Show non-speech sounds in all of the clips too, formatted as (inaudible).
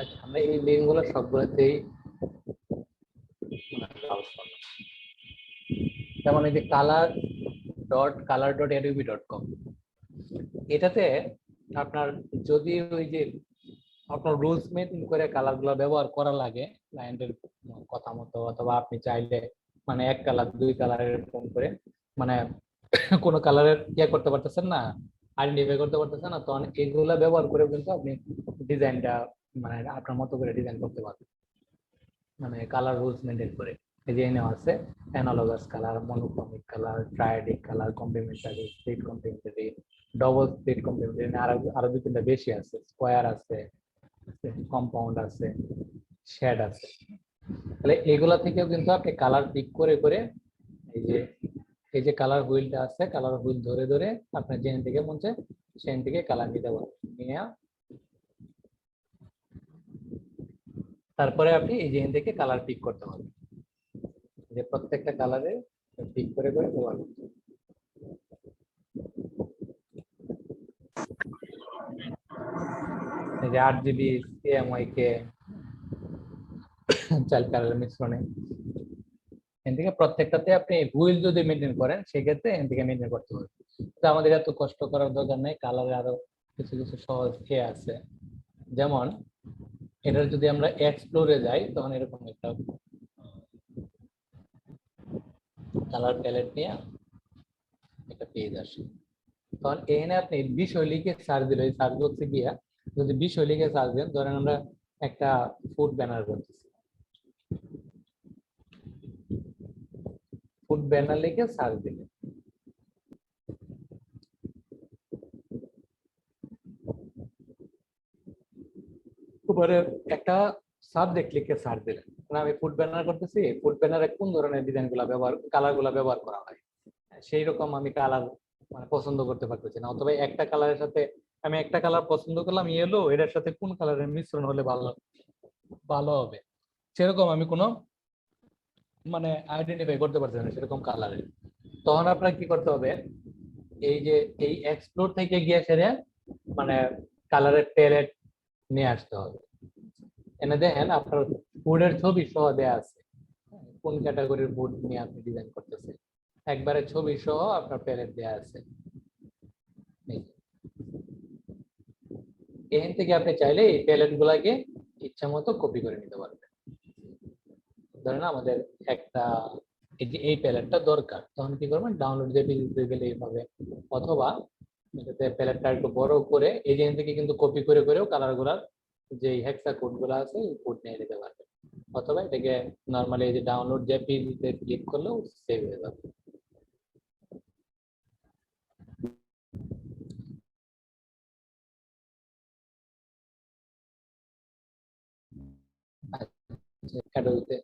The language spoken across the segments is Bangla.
আচ্ছা আমরা এই লিঙ্কগুলো সবগুলোতেই যেমন এই যে colour dot colour dot Adobe dot com এটাতে আপনার যদি ওই যে আপনার রুলস মেনটেন করে কালারগুলো ব্যবহার করা লাগে ক্লায়েন্টের কথা মতো, অথবা আপনি চাইলে মানে এক কালার দুই কালার এরকম করে মানে (coughs) কোনো কালারের ইয়ে করতে পারতেছেন না আইডেন্টিফাই করতে পারতেছেন না তখন এগুলা ব্যবহার করে কিন্তু আপনি ডিজাইনটা মানে আপনার মতো করে ডিজাইন করতে পারবেন মানে কালার রুলস মেনটেন করে। এই যে এনে আছে analogous colour monochromatic colour triadic colour complementary split complementary double split complementary আরও আরও দুই তিনটা বেশি আছে। স্কোয়ার আছে কম্পাউন্ড আছে শেড আছে। তাহলে এগুলা থেকেও কিন্তু আপনি কালার পিক করে করে এই যে এই যে কালার হুইলটা আছে কালার হুইল ধরে ধরে আপনার যেন থেকে চায় সেন থেকে কালার নিতে পারবেন। নিয়ে তারপরে আপনি এই জেন থেকে কালার পিক করতে পারবেন যে প্রত্যেকটা কালারে পিক করে করে করতে এই যে আট GB CMYK child colour মিশ্রণে এখান থেকে প্রত্যেকটাতে আপনি হুইল যদি মেনটেন করেন, সেক্ষেত্রে এখান থেকে মেনটেন করতে হবে। তো আমাদের এত কষ্ট করার দরকার নেই কালারে আরও কিছু কিছু সহজ খেয়ে আছে। যেমন এটার যদি আমরা এক্সপ্লোরে যাই, তখন এরকম একটা কালার প্যালেট নিয়ে একটা পেজ আসে। তখন এখানে আপনি বিষয় সার্চ দিলে সার্চ বক্সে গিয়া যদি বিষয় সার্চ দেন, ধরেন আমরা একটা ফুড ব্যানার করতেছি। ফুড ব্যানার লিখে সার্চ দিলে উপরে একটা সাবজেক্ট লিখে সার্চ দিলেন? আমি ফুড ব্যানার করতেছি ফুড ব্যানারে কোন ধরনের ডিজাইনগুলা ব্যবহার কালারগুলা ব্যবহার করা হয়? সেই রকম আমি কালার মানে পছন্দ করতে পারতেছি না। অথবা একটা কালারের সাথে আমি একটা কালার পছন্দ করলাম ইয়েলো এটার সাথে কোন কালারের মিশ্রণ হলে ভালো ভালো হবে? সেরকম আমি কোনো মানে আইডেন্টিফাই করতে পারছি না সেরকম কালারের তখন আপনার কি করতে হবে? এই যে, এই এক্সপ্লোর থেকে গিয়ে সেরে মানে কালারের প্যালেট নিয়ে আসতে হবে। এনে দেখেন আপনার ফুডের ছবি সহ দেয়া আছে। কোন ক্যাটাগরির ফুড নিয়ে আপনি ডিজাইন করতেছেন? একবারে ছবি সহ আপনার প্যালেট দেয়া আছে। এখান থেকে আপনি চাইলে এই প্যালেট গুলাকে ইচ্ছা মতো কপি করে নিতে পারবেন। ধরেন আমাদের একটা এই যে এই প্যালেটটা দরকার, তখন কি করবেন? ডাউনলোড দিতে গেলে এইভাবে অথবা এটাতে প্যালেটটা একটু বড় করে এই থেকে কিন্তু কপি করে করেও কালারগুলার যে হেক্সা কোডগুলো আছে, এই কোড নিয়ে নিতে পারবে। অথবা এটাকে নর্মালি এই যে ডাউনলোড জেপি দিতে ক্লিক করলেও সেভ হয়ে যাবে। অ্যাডোবিতে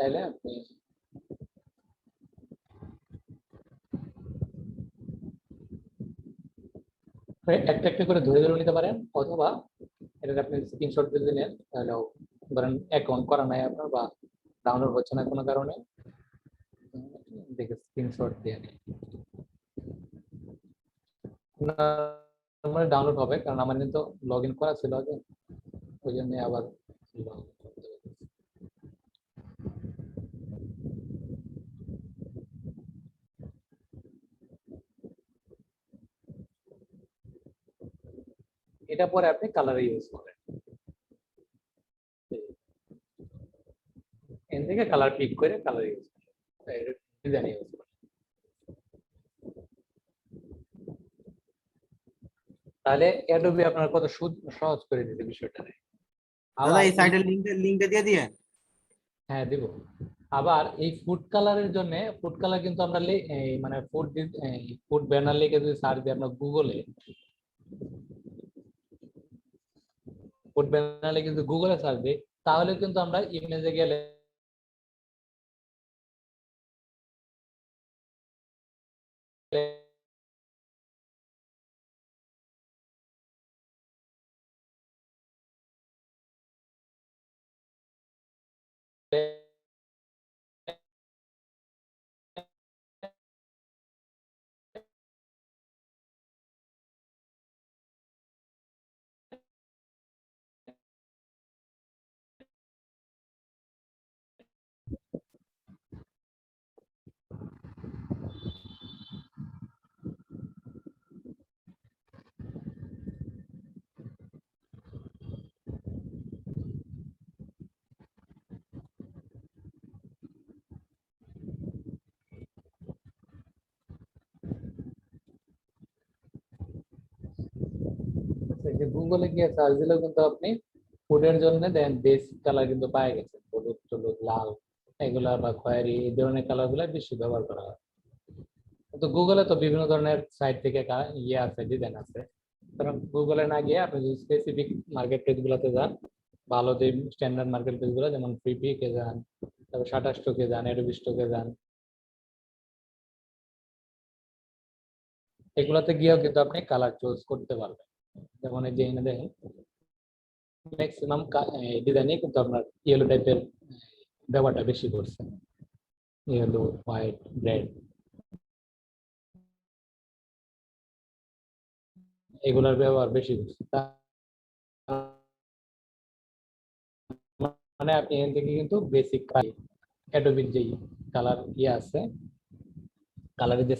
চাইলে আপনি একটা একটা করে ধরে ধরে নিতে পারেন, অথবা এটা আপনি স্ক্রিনশট যদি নেন তাহলে ধরেন অ্যাকাউন্ট করা নাই আপনার বা ডাউনলোড হচ্ছে না কোনো কারণে, দেখে স্ক্রিনশট দিয়ে নিন নর্মালি ডাউনলোড হবে, কারণ আমার কিন্তু লগ ইন করা ছিল আগে, ওই জন্য আবার login করতে হবে। এটা পরে আপনি কালারে ইউজ করেন এখান থেকে কালার পিক করে কালার ইউজ করেন ডিজাইন ইউজ করেন তাহলে অ্যাডোবি আপনার কত সুদ- সহজ করে দিতে বিষয়টা। দাদা এই সাইডের লিংকটা লিংকটা দিয়ে দিয়ে। হ্যাঁ দিব। আবার এই ফুড কালারের জন্য ফুড কালার কিন্তু আমরা মানে ফুড ফুড ব্যানার লিখে যদি সার্চ দিই আমরা গুগলে ফুড ব্যানারে কিন্তু গুগলে সার্চ দিই তাহলে কিন্তু আমরা ইমেজে গেলে যে গুগলে গিয়ে সার্চ দিলেও কিন্তু আপনি ফুডের জন্য দেন বেসিক কালার কিন্তু পায়ে গেছেন হলুদ, টলুদ, লাল, এগুলা বা খয়েরি, এই ধরনের কালারগুলা বেশি ব্যবহার করা হয়। তো গুগলে তো বিভিন্ন ধরনের সাইট থেকে ইয়ে আছে ডিজাইন আছে। কারণ গুগলে না গিয়ে আপনি যদি স্পেসিফিক মার্কেট প্লেস গুলোতে যান, ভালো যে স্ট্যান্ডার্ড মার্কেট প্লেসগুলো, যেমন ফ্রিপিকে যান, তারপর সাটা স্টকে যান এডোবি স্টকে যান, এগুলাতে গিয়েও কিন্তু আপনি কালার চুজ করতে পারবেন। যেমন এই যে এখানে দেখেন ম্যাক্সিমাম ডিজাইনে কিন্তু আপনার ইয়েলো টাইপের ব্যবহারটা বেশি করছে ইয়েলো হোয়াইট রেড এগুলার ব্যবহার বেশি করছে মানে আপনি এখান থেকে কিন্তু বেসিক অ্যাডোবির যেই কালার ইয়ে আছে কালারের যে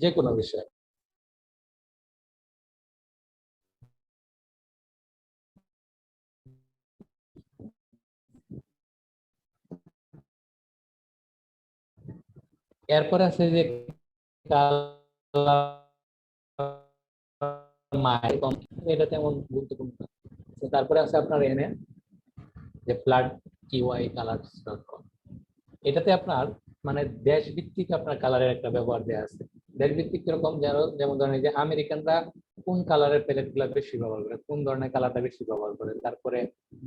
যে কোনো বিষয়। এরপরে আছে যে এটা তেমন গুরুত্বপূর্ণ তারপরে আছে আপনার এনে যে ফ্লাড কিওয়াই কালার্স ডট এটাতে আপনার মানে দেশ ভিত্তিক আপনার কালারের একটা ব্যবহার দেওয়া আছে। দেশ ভিত্তিক কীরকম যেমন ধরেন যে আমেরিকানরা কোন কালারের প্যালেটগুলা বেশি ব্যবহার করে, কোন ধরনের কালারটা বেশি ব্যবহার করে, তারপরে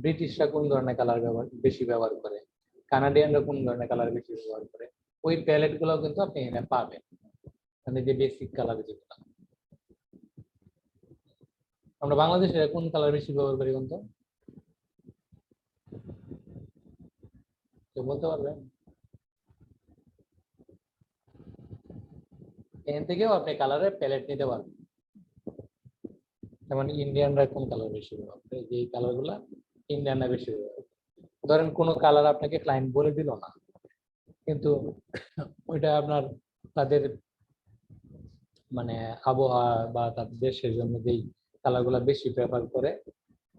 ব্রিটিশরা কোন ধরনের কালার ব্যবহার বেশি ব্যবহার করে, কানাডিয়ানরা কোন ধরনের কালার বেশি ব্যবহার করে, ওই প্যালেটগুলো কিন্তু আপনি এখানে পাবেন। মানে যে বেসিক কালার যেগুলো। আমরা বাংলাদেশে কোন কালার বেশি ব্যবহার করি বলতো? বলতে পারবেন? এখান থেকেও আপনি কালারের প্যালেট নিতে পারবেন। যেমন ইন্ডিয়ানরা কোন কালার বেশি ব্যবহার যে কালারগুলা ইন্ডিয়ানরা বেশি ব্যবহার ধরেন কোনো কালার আপনাকে ক্লায়েন্ট বলে দিল না, কিন্তু ওইটা আপনার তাদের মানে আবহাওয়া বা তাদের দেশের জন্য যেই কালারগুলা বেশি প্রেফার করে,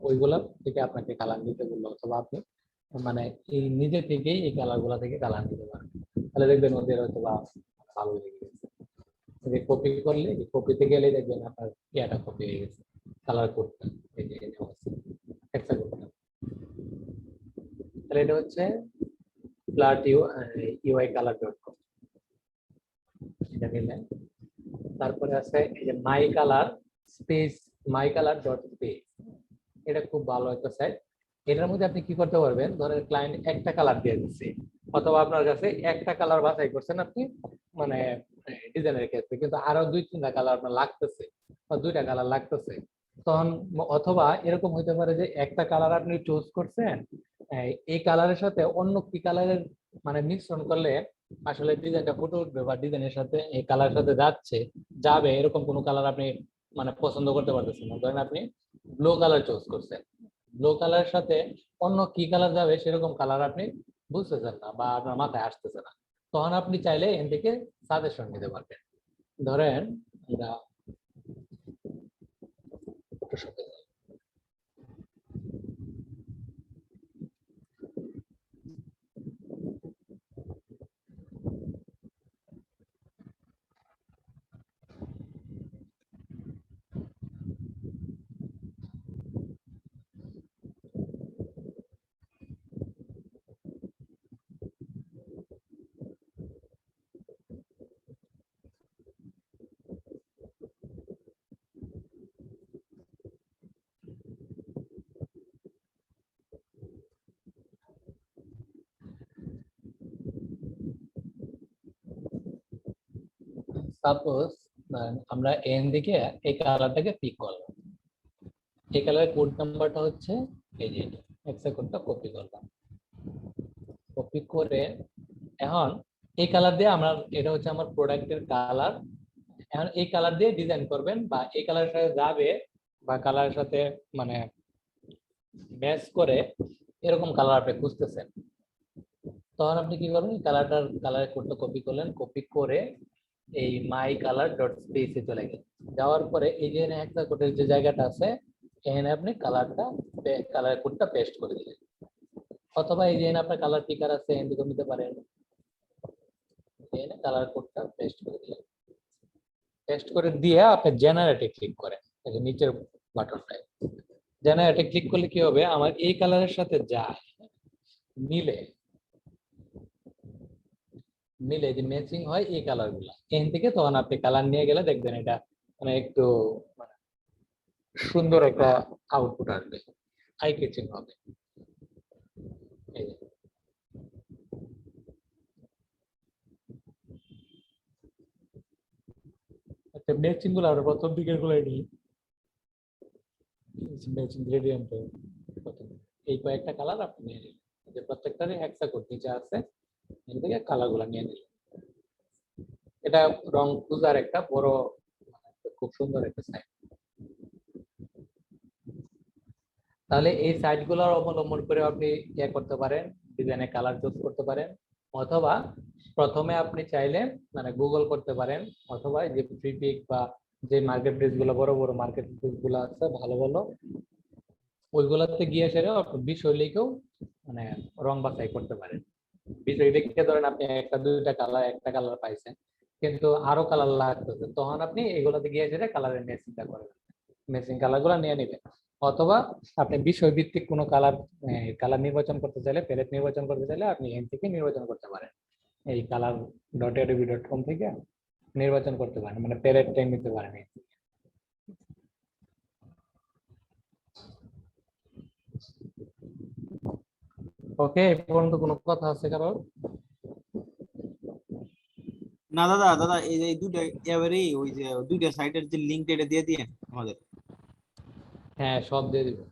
ওইগুলা থেকে আপনাকে কালার নিতে বলল অথবা আপনি মানে এই নিজে থেকেই এই কালার থেকে কালার নিতে পারেন তাহলে দেখবেন ওদের হয়তো বা ভালো লেগে গেছে। কপি করলে কপিতে গেলে দেখবেন আপনার ইয়াটা কপি হয়ে গেছে। কালার কোডটা এই যে এখানে আছে তাহলে এটা হচ্ছে flat U UI colour dot com এটা নিলেন। তারপরে আছে এই যে my colour space my colour dot space এটা খুব ভালো একটা সাইট এটার মধ্যে আপনি কি করতে পারবেন? ধরেন ক্লায়েন্ট একটা কালার দিয়ে দিচ্ছে, অথবা আপনার কাছে একটা কালার বাছাই করছেন আপনি মানে ডিজাইনের ক্ষেত্রে। কিন্তু আরও দুই, তিনটা কালার আপনার লাগতেছে, বা দুইটা কালার লাগতেছে। তখন অথবা এরকম হতে পারে যে একটা কালার আপনি চুজ করছেন, এই এই কালারের সাথে অন্য কি কালারের মানে মিশ্রণ করলে আসলে ডিজাইনটা ফুটে উঠবে বা ডিজাইনের সাথে, এই কালারের সাথে যাচ্ছে, যাবে, এরকম কোনো কালার আপনি মানে পছন্দ করতে পারতেছেন না। ধরেন আপনি ব্লু কালার চুজ করছেন। ব্লু কালারের সাথে অন্য কি কালার যাবে সেরকম কালার আপনি বুঝতেছেন না বা আপনার মাথায় আসতেছে না। তখন আপনি চাইলে এখান থেকে সাজেশন নিতে পারবেন। ধরেন আমরা সাপোজ আমরা এন দিকে এই কালারটাকে পিক করলাম। এই কালারের কোড নাম্বারটা হচ্ছে এই যে এক্সা কোডটা কপি করলাম। কপি করে এখন এই কালার দিয়ে আমরা, এটা হচ্ছে আমার প্রোডাক্টের কালার এখন এই কালার দিয়ে ডিজাইন করবেন বা এই কালারের সাথে যাবে বা কালারের সাথে মানে ম্যাচ করে এরকম কালার আপনি খুঁজতেছেন। তখন আপনি কি করবেন? কালারটার কালারের কোডটা কপি করলেন। কপি করে এই মাই কালার ডট স্পেসে চলে গেল। যাওয়ার পরে এই যে একটা কোডের যে জায়গাটা আছে, এখানে আপনি কালারটা কালার কোডটা পেস্ট করে দিলেন। অথবা এই যে আপনার কালার পিকার আছে, এখান থেকে নিতে পারেন। এখানে কালার কোডটা পেস্ট করে দিলেন। পেস্ট করে দিয়ে আপনি জেনারেটে ক্লিক করেন। নিচের বাটনটায় জেনারেটে ক্লিক করলে কি হবে? আমার এই কালারের সাথে যায় মিলে মিলে যে ম্যাচিং হয়, এই কালারগুলা। এখান থেকে তখন আপনি কালার নিয়ে গেলে দেখবেন এটা মানে একটু মানে সুন্দর একটা আউটপুট আসবে। আই কেচিং হবে। আচ্ছা ম্যাচিংগুলো আর প্রথম দিকেরগুলো নিই। ম্যাচিং গ্রেডিয়েন্ট এই কয়েকটা কালার আপনি নিয়ে নিলেন প্রত্যেকটারই হেক্সা কোড নিচে আছে। এখান থেকে কালারগুলা নিয়ে নিলেন এটা রং খুঁজার একটা বড় মানে খুব সুন্দর একটা সাইট তাহলে এই সাইটগুলোর অবলম্বন করে আপনি ইয়ে করতে পারেন ডিজাইনে কালার চুজ করতে পারেন, অথবা প্রথমে আপনি চাইলে মানে গুগল করতে পারেন, অথবা যে ফ্রিপিক বা যে মার্কেট প্লেসগুলো, বড় বড় মার্কেট প্লেসগুলো আছে, ভালো ভালো, ওইগুলোতে গিয়ে আপনি বিষয় লিখেও মানে রং বাছাই করতে পারেন। বিষয় ধরেন আপনি একটা, দুইটা কালার একটা কালার পাইছেন। কিন্তু আরও কালার লাগতেছে। তখন আপনি গিয়ে কালারের কালারগুলো নিয়ে নেবেন। অথবা আপনি বিষয় ভিত্তিক কোনো কালার কালার নির্বাচন করতে চাইলে প্যালেট নির্বাচন করতে চাইলে আপনি এখান থেকে নির্বাচন করতে পারেন। এই colour dot Adobe dot com থেকে নির্বাচন করতে পারেন। মানে প্যালেটটাই নিতে পারেন ওকে এই পর্যন্ত কোনো কথা আছে কারোর না দাদা দাদা এই যে দুইটা এবারে ওই যে দুইটা সাইটের যে লিঙ্ক এটা দিয়ে দিয়ে আমাদের। হ্যাঁ সব দিয়ে দিবেন